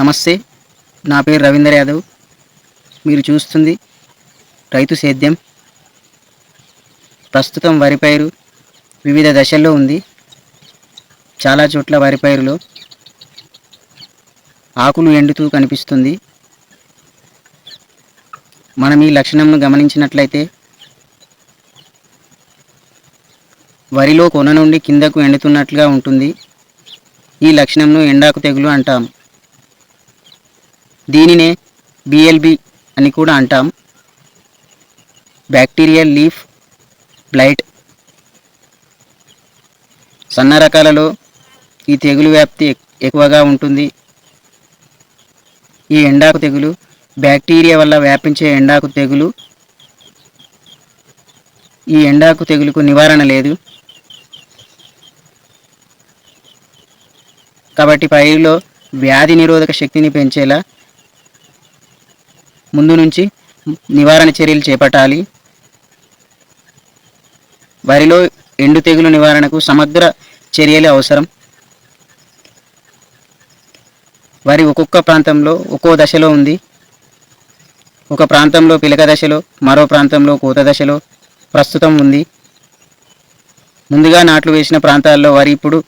నమస్తే నా పేరు రవీందర్ యాదవ్. మీరు చూస్తుంది రైతు సేద్యం. ప్రస్తుతం వరి పైరు వివిధ దశల్లో ఉంది. చాలా చోట్ల వరి పైరులో ఆకులు ఎండుతూ కనిపిస్తుంది. మనం ఈ లక్షణంను గమనించినట్లయితే వరిలో కొన నుండి కిందకు ఎండుతున్నట్లుగా ఉంటుంది. ఈ లక్షణంను ఎండాకు తెగులు అంటాం దీనినే బిఎల్బి అని కూడా అంటాం. బ్యాక్టీరియల్ లీఫ్ బ్లైట్ సన్న రకాలలో ఈ తెగులు వ్యాప్తి ఎక్కువగా ఉంటుంది. ఈ ఎండాకు తెగులు బ్యాక్టీరియా వల్ల వ్యాపించే ఎండాకు తెగులు. ఈ ఎండాకు తెగులుకు నివారణ లేదు. కాబట్టి పైరులో వ్యాధి నిరోధక శక్తిని పెంచేలా ముందు నుంచి నివారణ చర్యలు చేపట్టాలి. వరిలో ఎండు తెగులు నివారణకు సమగ్ర చర్యలు అవసరం. వరి ఒక్కొక్క ప్రాంతంలో ఒక్కో దశలో ఉంది. ఒక ప్రాంతంలో పిలక దశలో మరో ప్రాంతంలో కోత దశలో ప్రస్తుతం ఉంది. ముందుగా నాట్లు వేసిన ప్రాంతాల్లో వరి ఇప్పుడు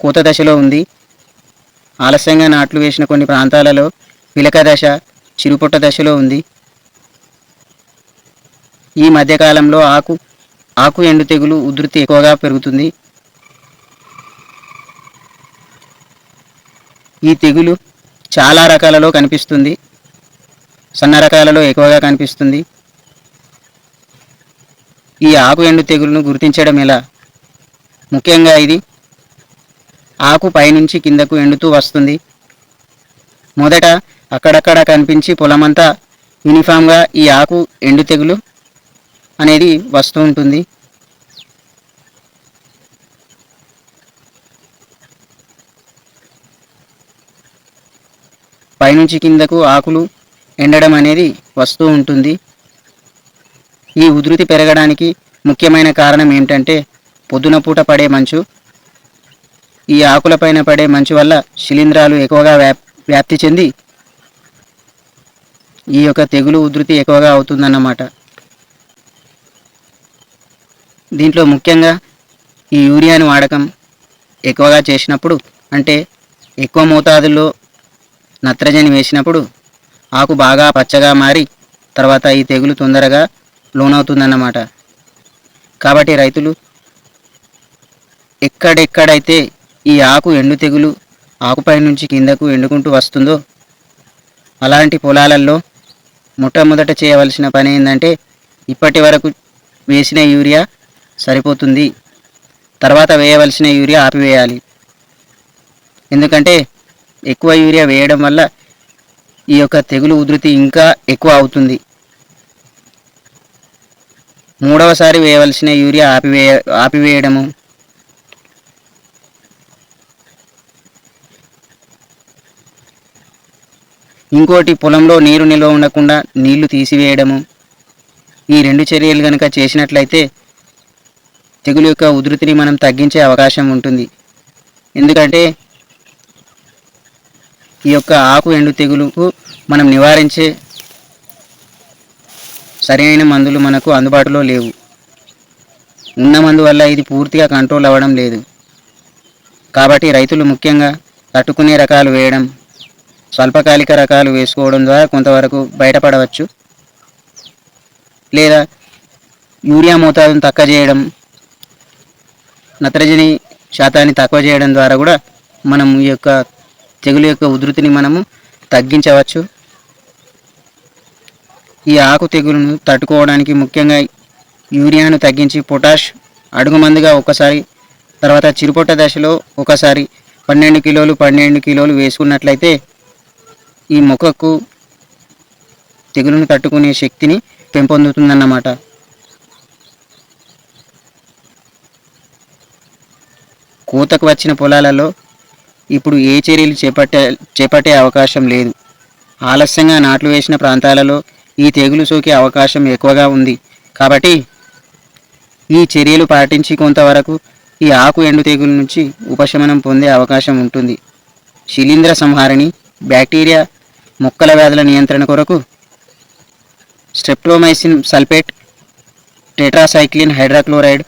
కోత దశలో ఉంది. ఆలస్యంగా నాట్లు వేసిన కొన్ని ప్రాంతాలలో పిలక దశ చిరుపుట్ట దశలో ఉంది. ఈ మధ్యకాలంలో ఆకు ఆకు ఎండు తెగులు ఉధృతి ఎక్కువగా పెరుగుతుంది. ఈ తెగులు చాలా రకాలలో కనిపిస్తుంది. సన్న రకాలలో ఎక్కువగా కనిపిస్తుంది. ఈ ఆకు ఎండు తెగులును గుర్తించడం ఎలా? ముఖ్యంగా ఇది ఆకు పైనుంచి కిందకు ఎండుతూ వస్తుంది. మొదట అక్కడక్కడ కనిపించి పొలమంతా యూనిఫామ్గా ఈ ఆకు ఎండు తెగులు అనేది వస్తూ ఉంటుంది. పైనుంచి కిందకు ఆకులు ఎండడం అనేది వస్తూ ఉంటుంది. ఈ ఉధృతి పెరగడానికి ముఖ్యమైన కారణం ఏమిటంటే పొద్దున పూట పడే మంచు. ఈ ఆకులపైన పడే మంచు వల్ల శిలీంధ్రాలు ఎక్కువగా వ్యాప్ వ్యాప్తి చెంది ఈ యొక్క తెగులు ఉధృతి ఎక్కువగా అవుతుందన్నమాట. దీంట్లో ముఖ్యంగా ఈ యూరియాని వాడకం ఎక్కువగా చేసినప్పుడు అంటే ఎక్కువ మోతాదుల్లో నత్రజని వేసినప్పుడు ఆకు బాగా పచ్చగా మారి తర్వాత ఈ తెగులు తొందరగా లోనవుతుందన్నమాట. కాబట్టి రైతులు ఎక్కడెక్కడైతే ఈ ఆకు ఎండు తెగులు ఆకుపై నుంచి కిందకు ఎండుకుంటూ వస్తుందో అలాంటి పొలాలలో మొట్టమొదట చేయవలసిన పని ఏంటంటే ఇప్పటి వరకు వేసిన యూరియా సరిపోతుంది. తర్వాత వేయవలసిన యూరియా ఆపివేయాలి. ఎందుకంటే ఎక్కువ యూరియా వేయడం వల్ల ఈ యొక్క తెగులు ఉధృతి ఇంకా ఎక్కువ అవుతుంది. మూడవసారి వేయవలసిన యూరియా ఆపివేయ ఆపివేయడము. ఇంకోటి పొలంలో నీరు నిల్వ ఉండకుండా నీళ్ళు తీసివేయడము. ఈ రెండు చర్యలు కనుక చేసినట్లయితే తెగులు యొక్క ఉధృతిని మనం తగ్గించే అవకాశం ఉంటుంది. ఎందుకంటే ఈ యొక్క ఆకు ఎండు తెగులుకు మనం నివారించే సరైన మందులు మనకు అందుబాటులో లేవు. ఉన్న మందు వల్ల ఇది పూర్తిగా కంట్రోల్ అవ్వడం లేదు. కాబట్టి రైతులు ముఖ్యంగా తట్టుకునే రకాలు వేయడం స్వల్పకాలిక రకాలు వేసుకోవడం ద్వారా కొంతవరకు బయటపడవచ్చు. లేదా యూరియా మోతాదును తక్కువ చేయడం నత్రజని శాతాన్ని తక్కువ చేయడం ద్వారా కూడా మనం ఈ యొక్క తెగులు యొక్క ఉధృతిని మనము తగ్గించవచ్చు. ఈ ఆకు తెగులును తట్టుకోవడానికి ముఖ్యంగా యూరియాను తగ్గించి పొటాష్ అడుగు మందుగా ఒకసారి తర్వాత చిరుపొట్ట దశలో ఒకసారి పన్నెండు కిలోలు పన్నెండు కిలోలు వేసుకున్నట్లయితే ఈ మొక్కకు తెగులును తట్టుకునే శక్తిని పెంపొందుతుందన్నమాట. కోతకు వచ్చిన పొలాలలో ఇప్పుడు ఏ చర్యలు చేపట్టే చేపట్టే అవకాశం లేదు. ఆలస్యంగా నాట్లు వేసిన ప్రాంతాలలో ఈ తెగులు సోకే అవకాశం ఎక్కువగా ఉంది. కాబట్టి ఈ చర్యలు పాటించి కొంతవరకు ఈ ఆకు ఎండు తెగులు నుంచి ఉపశమనం పొందే అవకాశం ఉంటుంది. శిలీంద్ర సంహారిణి బ్యాక్టీరియా మొక్కల వ్యాధుల నియంత్రణ కొరకు స్ట్రెప్టోమైసిన్ సల్ఫేట్ టెట్రాసైక్లిన్ హైడ్రాక్లోరైడ్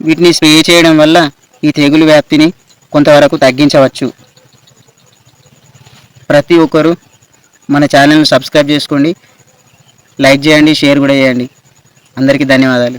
వీటిని స్ప్రే చేయడం వల్ల ఈ తెగులు వ్యాప్తిని కొంతవరకు తగ్గించవచ్చు. ప్రతి ఒక్కరూ మన ఛానల్ని సబ్స్క్రైబ్ చేసుకోండి. లైక్ చేయండి షేర్ కూడా చేయండి. అందరికీ ధన్యవాదాలు.